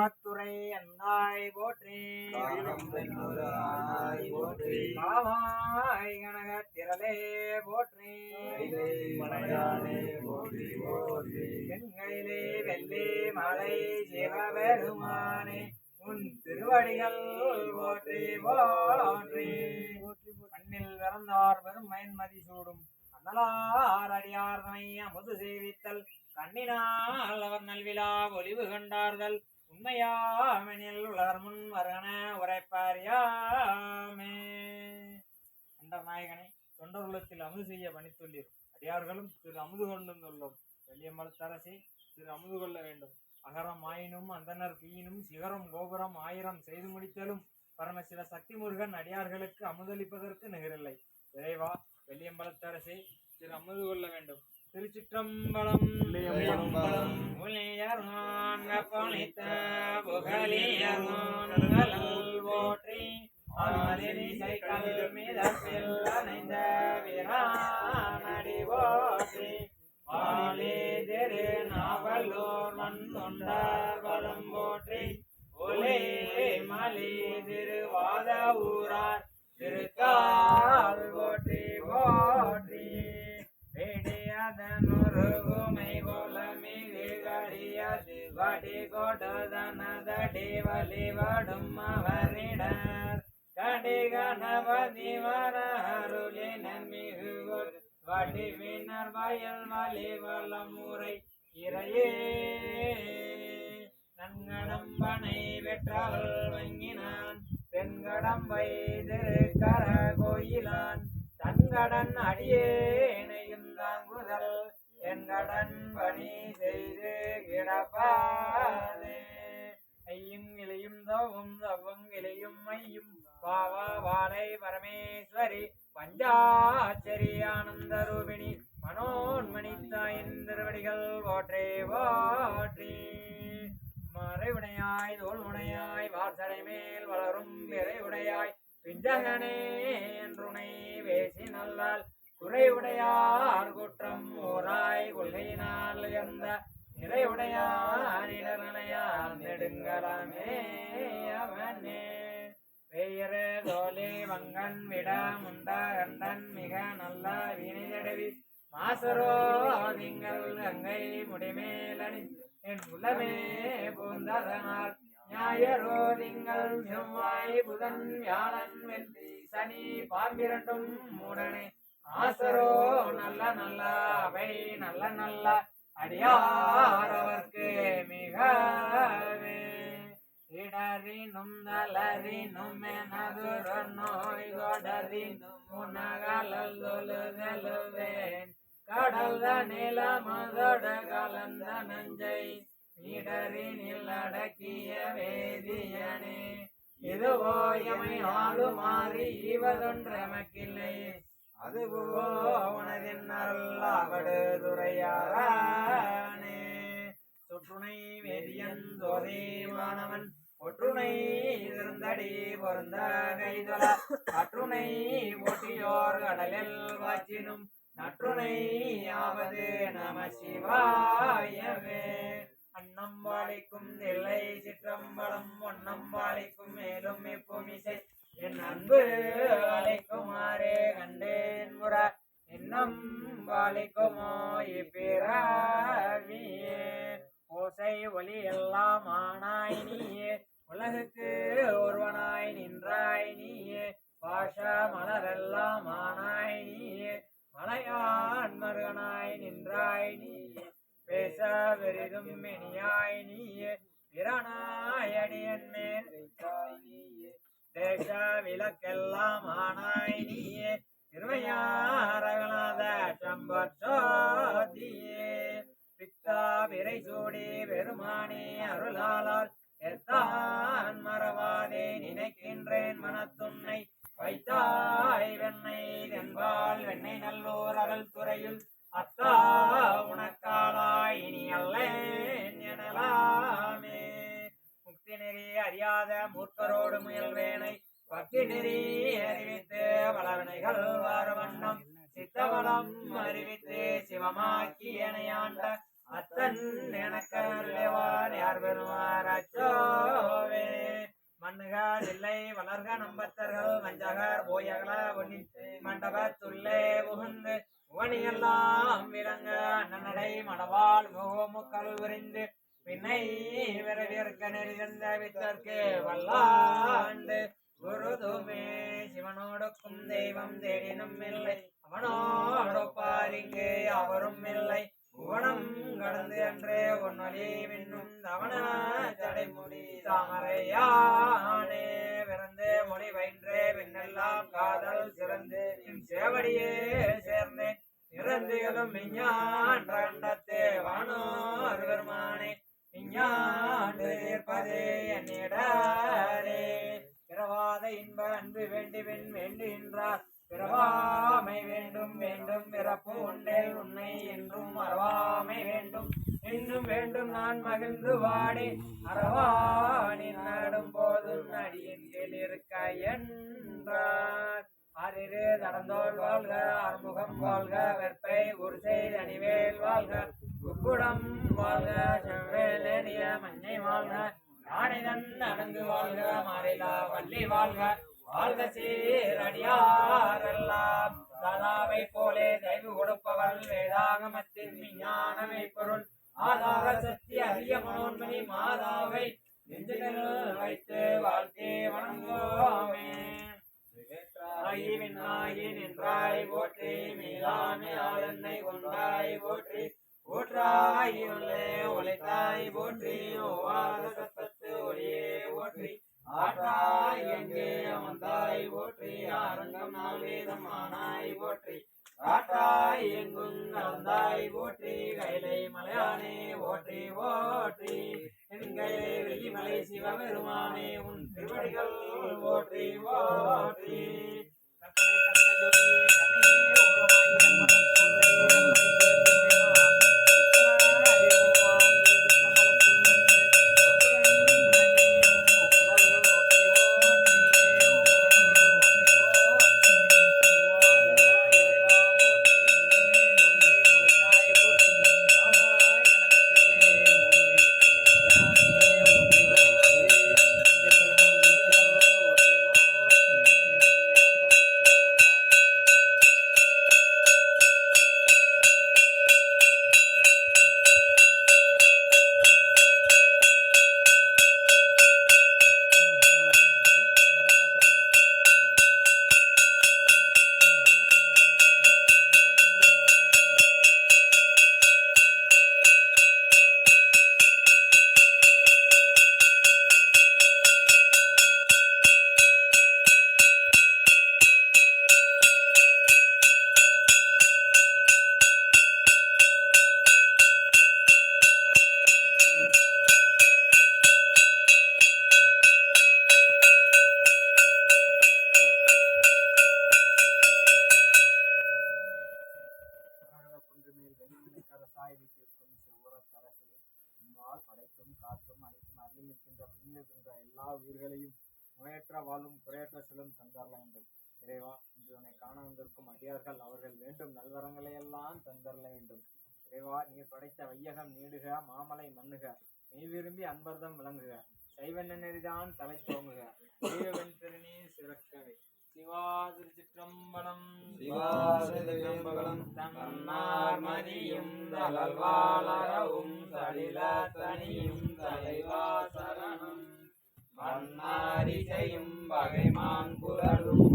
கம்பத்துறை அந்தாய் போற்றி. காவாய் கனக திரளே போற்றி. செங்கையிலே வெள்ளி மலை சிவபெருமானே உன் திருவடிகள் போற்றி போற்றி. மண்ணில் பிறந்தார் பெரும் மயன்மதி சூடும் அண்ணலார் அடியார்தனை அமுது சேவித்தல் கண்ணினால் அவர் நல்விழா ஒளிவு கண்டார்கள். உண்மையாமெனில் உலர் முன் வருகன உரைப்பாரியாமே. அண்ட நாயகனை தொண்டருளத்தில் அமுது செய்ய பணித்துள்ளீர். அடியார்களும் திரு அமுது கொண்டுள்ளோம் வெள்ளியம்பலத்தரசி திரு அமுது கொள்ள வேண்டும். அகரம் ஆயினும் அந்தனர் தீயினும் சிகரம் கோபுரம் ஆயிரம் செய்து முடித்தலும் பரமசிவ சக்தி முருகன் அடியார்களுக்கு அமுதளிப்பதற்கு நிகரில்லை. இறைவா வெள்ளியம்பலத்தரசி திரு அமுது கொள்ள வேண்டும். திருச்சிற்றம்பலம். வெள்ளியம்பலம். புலியர்மான் வெப்பொழித்த புகழியர்மான் போற்றி ஆலினிசை கல் அணைந்த போற்றி பாலே திரு நாவலூர் வழிபடும் அவரிடர் கடி கணபதி வர வடிவினர் வயல் வழிவள முறை இறையே. நன்கடம்பனை வெற்றால் வங்கினான். பெண்கடம்பை திருக்கர கோயிலான். தன்கடன் அடியேனையும் தாங்குதல். என்கடன் பணி செய்து கிடப்பாதே ஐயும் இலையும் தவும் தவும் இலையும் ஐயும் பாவா வாடை பரமேஸ்வரி பஞ்சாச்சரி ஆனந்த ரூபிணி மனோன்மணி தாயின் திருவடிகள் வாற்றே வாற்றி மறைவுடையாய் தோல்முனையாய் வாசடை மேல் வளரும் விரைவுடையாய் பிஞ்சகனே என்றுனை வேசி நல்லால் குறைவுடையார் குற்றம் ஓராய் கொள்கையினால் உயர்ந்த நிறைவுடையார் நெடுங்கலமே அவனே. பெயரு தோலே மங்கன் விட முண்டா கண்டன் மிக நல்ல வினிதடவி மாசரோ நீங்கள் கங்கை முடிமேலணி. என் உள்ளமே பூந்ததனால் ஞாயரோ திங்கள் செவ்வாய் புதன் வியாழன் வெள்ளி சனி பாம்பிரண்டும் மூடனே. ஆசரோ நல்ல நல்ல அவை நல்ல நல்ல அடியாரவர்க்கு மிகவே இடறினும் நலறினும் எனதுர நோய் கொடறினும் உனகலல் தொழுதலுவேன். கடல்த நிலமதோடு கலந்த நஞ்சை இடறினில் அடக்கிய வேதியனே. இதுவோ எமை ஆளுமாறி ஈவதொன்றமக்கில்லை அதுவோ உனதின் துறையாரானே. சொற்றுணை வேதியன் சோதேவானவன் ஒற்றுணை இருந்தடி பொருந்த கைதொல அற்றுணை ஒட்டியோர் கடலில் வாச்சினும் நற்றுனை ஆவது நம சிவாயவே. அன்னம் வாழிக்கும் நெல்லை சிற்றம்பலம் ஒன்னம் வாழிக்கும் மேலும் இப்புமிசை. என் அன்பு அழைக்குமாறே கண்டேன் முற இன்னும் வாழைக்குமோ இப்பிறவியே. ஓசை ஒலி எல்லாம் ஆனாய் நீயே. உலகுக்கு ஒருவனாய் நின்றாய் நீயே. பாஷ மலரெல்லாம் அறியாத மூர்க்கரோடு முயல்வேனை பக்தி நெறி அறிவித்து வளவினைகள் வாரவண்ணம் சித்தவளம் அறிவித்து சிவமாக்கி எனையாண்ட அத்தன் எனக்கருள்வார் யார் பெறுவார் அச்சோவே? மண்ணுகார் இல்லை வளர்க நம்பத்தர்கள் மஞ்சகார் போயகல ஒன்னி மண்டபத்துள்ளே புகுந்து உவனியெல்லாம் விளங்க நன்னடை மடவால் முகமுக்கள் விரிந்து பின்னை விரவிற்க நெறிந்த வித்தற்கு வல்லாண்டு. குருதுமே சிவனோடுக்கும் தெய்வம் தேடினும் இல்லை. அவனோடு பாரிங்கு அவரும் இல்லை. புவனம் கடந்து அன்றே ஒன்னொலி மின்னும் தவன தடைமுடி தாமரையானே. பிறந்து மொழி வயின்றே பின்னெல்லாம் காதல் சிறந்து. என் சேவடியே சேர்ந்தேன். இறந்துகளும் விஞ்ஞான் கண்டத்தே விஞ்ஞாண்டு இருப்பதே என்னிடரே. பிறவாத இன்ப அன்பு வேண்டுவின் வேண்டுகின்றார். பிறவாமை வேண்டும் வேண்டும். பிறப்பு உண்டே உன்னை என்றும் மறவாமை வேண்டும். இன்னும் வேண்டும் நான் மகிழ்ந்து வாடி. அறவானின் நாடும் போதும் அடியின் கீழ் இருக்க என்றார். ஆறிரு நடந்தோல் வாழ்க அறுமுகம் வாழ்க வெற்பை குருசை அணிவேல் வாழ்க. உப்புடம் வாழ்க செவ்வேலேறிய மண்ணை வாழ்க. யானைதன் அடங்கு வாழ்க மாறிலா வள்ளி வாழ்க. வாழ்க சீரடியாரெல்லாம் தாதாவை போலே தயவு கொடுப்பவள் வேதாகமத்தின் விஞ்ஞானமை பொருள். ஆதார சக்தி அரிய மனோன்மணி மாதாவை நெஞ்சுகள் வைத்து வாழ்க்கை வணங்குவோம். போற்றி மீளாமே கொண்டாய் போற்றி ஊற்றாகி உள்ளே உழைத்தாய் போற்றி ஓவாத சத்தத்து ஒளியே போற்றி ஆட்டாய் எங்கே அமர்ந்தாய் போற்றி ஆரங்கம் நாள் வேதம் ஆனாய் போற்றி காற்றாய் எங்கும் நடந்தாய் போற்றி கைலை மலையானே போற்றி போற்றி என்கையிலே வெள்ளிமலை சிவபெருமானே உன் திருவடிகள் போற்றி போற்றி. கற்பனை கடந்த ஜோதியே கண்ணையே உருவாகி நன்மனம் வெளிமலைக்கரசாய் வீட்டிற்கும் செவ்வரத்தரசே உம்மால் படைத்தும் காத்தும் அனைத்தும் அறிந்திருக்கின்ற இருக்கின்ற எல்லா உயிர்களையும் நோயற்ற வாழும் குறையற்ற செல்லும் தந்தரல வேண்டும் இறைவா இன்று உன்னை காண வந்திருக்கும் அடியார்கள் அவர்கள் வேண்டும் நல்வரங்களை எல்லாம் தந்தரல வேண்டும் இறைவா நீர் படைத்த வையகம் நீடுக மாமலை மண்ணுக நீ விரும்பி அன்பர்தம் விளங்குக சைவ நெறிதான் தலை தோங்குக தெய்வ திருநீர் சிறக்கவே சிவா திருச்சிற்றம்பலம் சிவா திருச்சிற்றம்பலம். தன்னார் மதியும் தளல்வாளரவும் தளில தனியும் தலைவா சரணம் மன்னாரிசையும் பகைமான் குரலும்